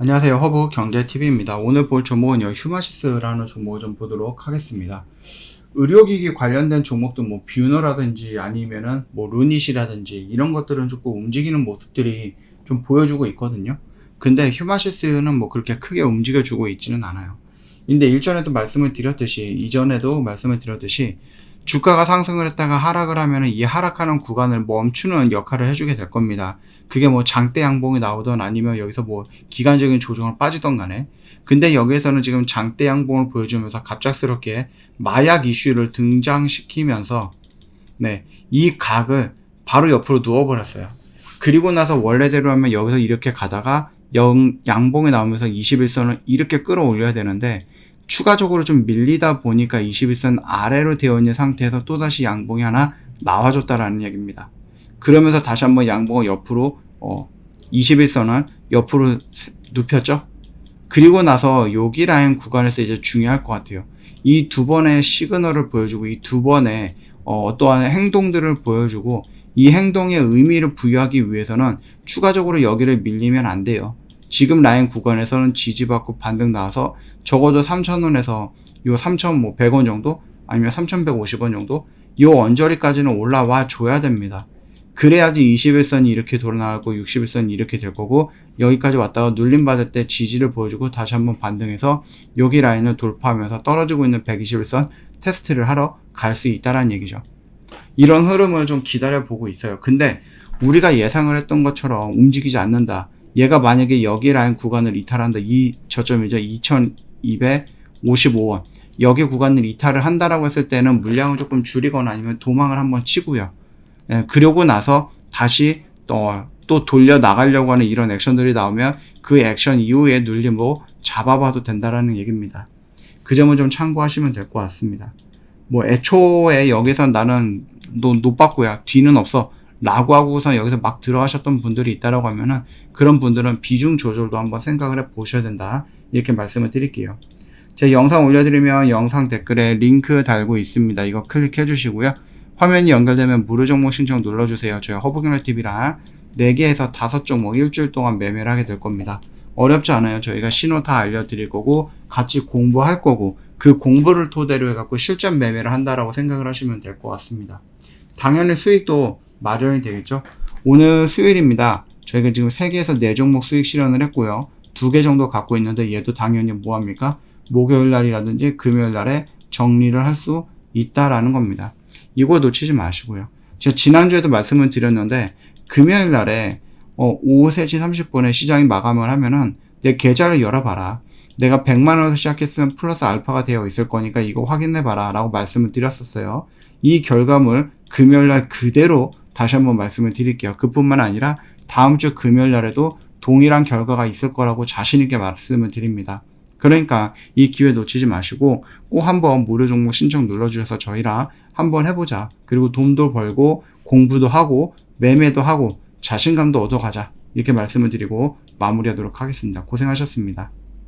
안녕하세요. 허브 경제TV입니다. 오늘 볼 종목은 요 휴마시스라는 종목을 좀 보도록 하겠습니다. 의료기기 관련된 종목도 뭐 뷰너라든지 아니면은 뭐 루닛이라든지 이런 것들은 조금 움직이는 모습들이 좀 보여주고 있거든요. 근데 휴마시스는 뭐 그렇게 크게 움직여주고 있지는 않아요. 근데 일전에도 말씀을 드렸듯이 이전에도 말씀을 드렸듯이 주가가 상승을 했다가 하락을 하면은 이 하락하는 구간을 멈추는 역할을 해주게 될 겁니다. 그게 뭐 장대 양봉이 나오던 아니면 여기서 뭐 기간적인 조정을 빠지던 간에. 근데 여기에서는 지금 장대 양봉을 보여주면서 갑작스럽게 마약 이슈를 등장시키면서 네, 이 각을 바로 옆으로 누워버렸어요. 그리고 나서 원래대로 하면 여기서 이렇게 가다가 영, 양봉이 나오면서 21선을 이렇게 끌어올려야 되는데 추가적으로 좀 밀리다 보니까 21선 아래로 되어 있는 상태에서 또다시 양봉이 하나 나와줬다라는 얘기입니다. 그러면서 다시 한번 양봉을 옆으로 어 21선을 옆으로 눕혔죠. 그리고 나서 여기 라인 구간에서 이제 중요할 것 같아요. 이 두 번의 시그널을 보여주고 이 두 번의 어, 떠한 행동들을 보여주고 이 행동에 의미를 부여하기 위해서는 추가적으로 여기를 밀리면 안 돼요. 지금 라인 구간에서는 지지받고 반등 나와서 적어도 3,000원에서 요 3,100원 정도 아니면 3,150원 정도 요 언저리까지는 올라와 줘야 됩니다. 그래야지 21선이 이렇게 돌아나가고 61선이 이렇게 될 거고 여기까지 왔다가 눌림 받을 때 지지를 보여주고 다시 한번 반등해서 여기 라인을 돌파하면서 떨어지고 있는 121선 테스트를 하러 갈 수 있다라는 얘기죠. 이런 흐름을 좀 기다려 보고 있어요. 근데 우리가 예상을 했던 것처럼 움직이지 않는다. 얘가 만약에 여기 라인 구간을 이탈한다. 이 저점이죠. 2255원. 여기 구간을 이탈을 한다라고 했을 때는 물량을 조금 줄이거나 아니면 도망을 한번 치고요. 예, 그러고 나서 다시 또, 또 돌려 나가려고 하는 이런 액션들이 나오면 그 액션 이후에 눌림으로 잡아봐도 된다라는 얘기입니다. 그 점은 좀 참고하시면 될 것 같습니다. 뭐 애초에 여기서 나는 너 노빠꾸야 뒤는 없어 라고 하고서 여기서 막 들어가셨던 분들이 있다라고 하면은 그런 분들은 비중 조절도 한번 생각을 해 보셔야 된다. 이렇게 말씀을 드릴게요. 제 영상 올려드리면 영상 댓글에 링크 달고 있습니다. 이거 클릭해 주시고요. 화면이 연결되면 무료 종목 신청 눌러주세요. 저희 허브경찰TV랑 4개에서 5종목 일주일 동안 매매를 하게 될 겁니다. 어렵지 않아요. 저희가 신호 다 알려드릴 거고 같이 공부할 거고 그 공부를 토대로 해갖고 실전 매매를 한다라고 생각을 하시면 될 것 같습니다. 당연히 수익도 마련이 되겠죠. 오늘 수요일입니다. 저희가 지금 3개에서 4종목 수익 실현을 했고요. 2개 정도 갖고 있는데 얘도 당연히 뭐합니까? 목요일 날이라든지 금요일 날에 정리를 할 수 있다라는 겁니다. 이거 놓치지 마시고요. 제가 지난주에도 말씀을 드렸는데 금요일 날에 어, 오후 3시 30분에 시장이 마감을 하면은 내 계좌를 열어봐라. 내가 100만원에서 시작했으면 플러스 알파가 되어 있을 거니까 이거 확인해봐라 라고 말씀을 드렸었어요. 이 결과물 금요일날 그대로 다시 한번 말씀을 드릴게요. 그뿐만 아니라 다음 주 금요일 날에도 동일한 결과가 있을 거라고 자신있게 말씀을 드립니다. 그러니까 이 기회 놓치지 마시고 꼭 한번 무료 종목 신청 눌러주셔서 저희랑 한번 해보자. 그리고 돈도 벌고 공부도 하고 매매도 하고 자신감도 얻어가자. 이렇게 말씀을 드리고 마무리하도록 하겠습니다. 고생하셨습니다.